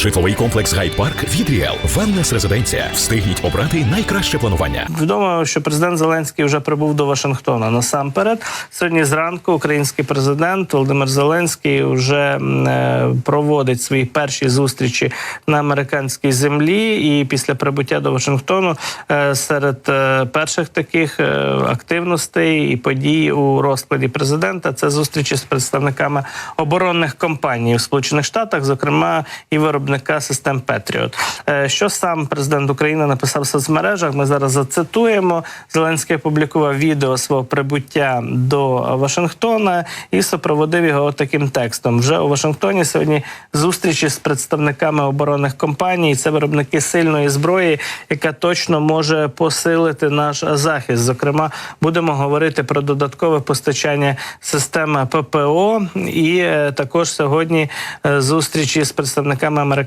Житловий комплекс Гайд Парк від Ріел. Резиденція. Встигніть обрати найкраще планування. Відомо, що президент Зеленський вже прибув до Вашингтона. Насамперед, сьогодні зранку український президент Володимир Зеленський вже е, проводить свої перші зустрічі на американській землі. І після прибуття до Вашингтону е, серед е, перших таких активностей і подій у розкладі президента це зустрічі з представниками оборонних компаній у Сполучених Штатах, зокрема і виробника систем Петріот. Е, Що сам президент України написав в соцмережах? Ми зараз зацитуємо. Зеленський опублікував відео свого прибуття до Вашингтона і супроводив його таким текстом. Вже у Вашингтоні сьогодні зустрічі з представниками оборонних компаній. Це виробники сильної зброї, яка точно може посилити наш захист. Зокрема, будемо говорити про додаткове постачання системи ППО, і е, також сьогодні е, зустрічі з представниками американських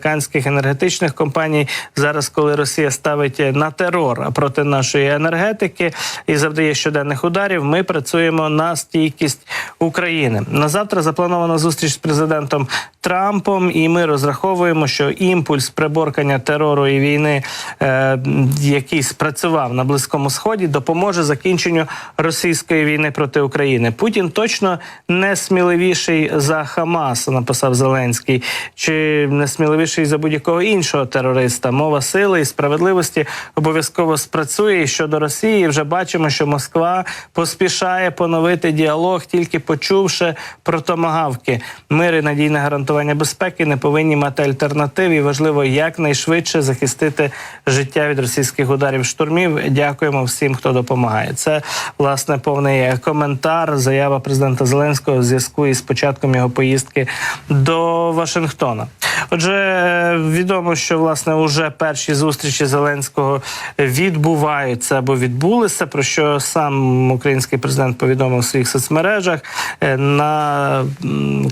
енергетичних компаній. Зараз, коли Росія ставить на терор проти нашої енергетики і завдає щоденних ударів, ми працюємо на стійкість України. На завтра запланована зустріч з президентом Трампом, і ми розраховуємо, що імпульс приборкання терору і війни, е, який спрацював на близькому сході, допоможе закінченню російської війни проти України. Путін точно не сміливіший за Хамас, написав Зеленський, чи не сміливіший за будь-якого іншого терориста. Мова сили і справедливості обов'язково спрацює. І щодо Росії вже бачимо, що Москва поспішає поновити діалог, тільки почувши про томагавки. Мир і надійне гарантування безпеки не повинні мати альтернатив. І важливо якнайшвидше захистити життя від російських ударів штурмів. Дякуємо всім, хто допомагає. Це власне повний коментар. Заява президента Зеленського в зв'язку із початком його поїздки до Вашингтона. Отже, е, відомо, що власне уже перші зустрічі Зеленського відбуваються або відбулися. Про що сам український президент повідомив у своїх соцмережах Е, на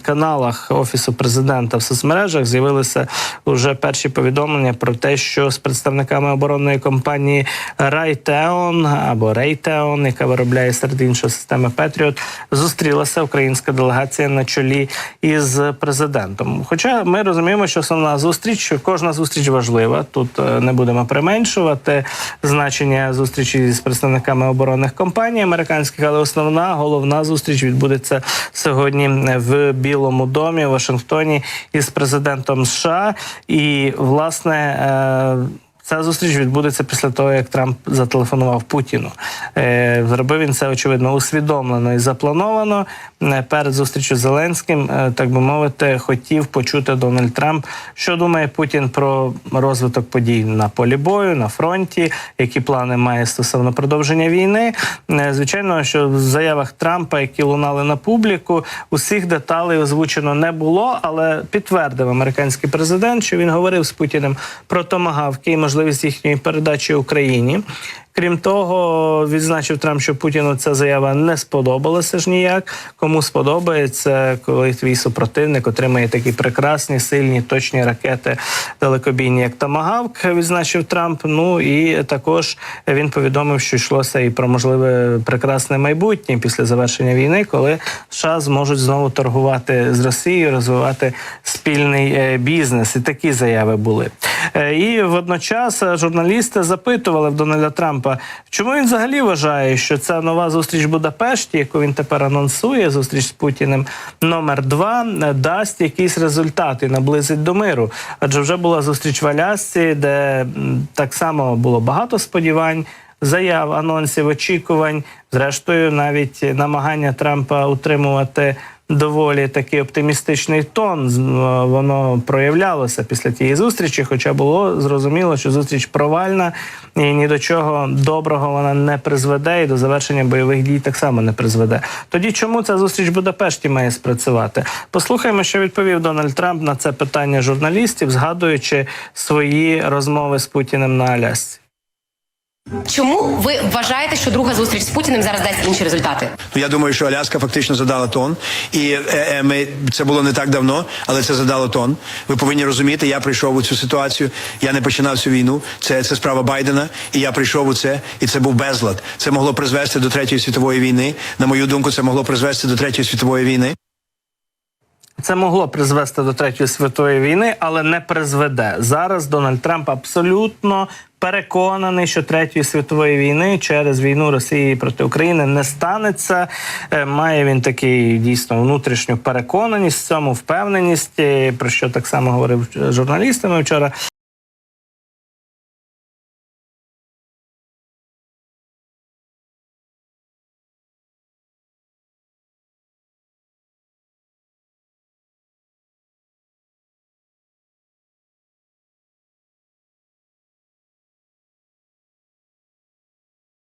каналах офісу президента в соцмережах з'явилися вже перші повідомлення про те, що з представниками оборонної компанії Райтеон або Рейтеон, яка виробляє серед іншого системи Петріот, зустрілася українська делегація на чолі із президентом. Хоча ми розуміємо, що основна зустріч, що кожна зустріч важлива. Тут е, не будемо применшувати значення зустрічі з представниками оборонних компаній американських, але основна головна зустріч відбудеться сьогодні в Білому домі, в Вашингтоні із президентом США. І власне. е, Ця зустріч відбудеться після того, як Трамп зателефонував Путіну. Е, Зробив він це очевидно усвідомлено і заплановано. Е, Перед зустрічю з Зеленським, е, так би мовити, хотів почути Дональд Трамп, що думає Путін про розвиток подій на полі бою, на фронті, які плани має стосовно продовження війни. Е, Звичайно, що в заявах Трампа, які лунали на публіку, усіх деталей озвучено не було, але підтвердив американський президент, що він говорив з Путіним про томагавки і можливість їхньої передачі Україні. Крім того, відзначив Трамп, що Путіну ця заява не сподобалася ж ніяк. Кому сподобається, коли твій супротивник отримає такі прекрасні, сильні, точні ракети далекобійні, як Тамагавк, відзначив Трамп. Ну і також він повідомив, що йшлося і про можливе прекрасне майбутнє після завершення війни, коли США зможуть знову торгувати з Росією, розвивати спільний е, бізнес. І такі заяви були. Е, І водночас е, журналісти запитували в Дональда Трампа, чому він взагалі вважає, що ця нова зустріч в Будапешті, яку він тепер анонсує, зустріч з Путіним номер два, е, дасть якийсь результат і наблизить до миру. Адже вже була зустріч в Алясці, де так само було багато сподівань. Заяв, анонсів, очікувань, зрештою, навіть намагання Трампа утримувати доволі такий оптимістичний тон. е, Воно проявлялося після тієї зустрічі, хоча було зрозуміло, що зустріч провальна і ні до чого доброго вона не призведе, і до завершення бойових дій так само не призведе. Тоді чому ця зустріч в Будапешті має спрацювати? Послухаємо, що відповів Дональд Трамп на це питання журналістів, згадуючи свої розмови з Путіним на Алясці. Чому ви вважаєте, що друга зустріч з Путіним зараз дасть інші результати? Ну, Я думаю, що Аляска фактично задала тон, і е, е, ми це було не так давно, але це задало тон. Ви повинні розуміти, я прийшов у цю ситуацію. Я не починав цю війну. Це це справа Байдена, і я прийшов у це, і це був безлад. Це могло призвести до третьої світової війни. На мою думку, це могло призвести до третьої світової війни. Це могло призвести до третьої світової війни, але не призведе. Зараз Дональд Трамп абсолютно переконаний, що третьої світової війни через війну Росії проти України не станеться. Е, Має він такий дійсно внутрішню переконаність цьому, впевненість, е, про що так само говорив журналістами вчора.